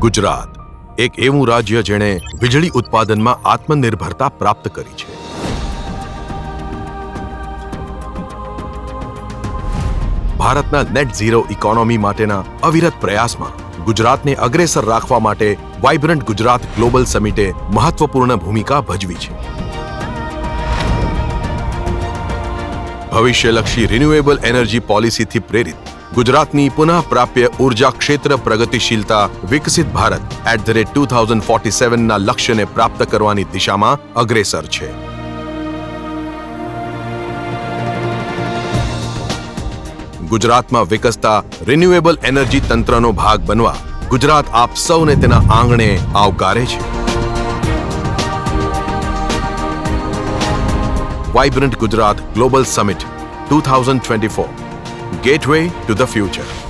ગુજરાત, એક એવું રાજ્ય જેણે વીજળી ઉત્પાદનમાં આત્મનિર્ભરતા પ્રાપ્ત કરી છે. ભારતના નેટ ઝીરો ઇકોનોમી માટેના અવિરત પ્રયાસમાં ગુજરાતને અગ્રેસર રાખવા માટે વાઇબ્રન્ટ ગુજરાત ગ્લોબલ સમિટે મહત્વપૂર્ણ ભૂમિકા ભજવી છે. ભવિષ્યલક્ષી રિન્યુએબલ એનર્જી પોલિસીથી પ્રેરિત ગુજરાતની પુનઃ પ્રાપ્ય ઊર્જા ક્ષેત્ર પ્રગતિશીલતા વિકસિત Bharat at the rate two thousand forty સેવનના લક્ષ્યને પ્રાપ્ત કરવાની દિશામાં અગ્રેસર છે. ગુજરાતમાં વિકસતા રિન્યુએબલ એનર્જી તંત્રનો ભાગ બનવા ગુજરાત આપ સૌને તેના આંગણે આવકારે છે. Vibrant Gujarat global summit two thousand twenty four gateway to the future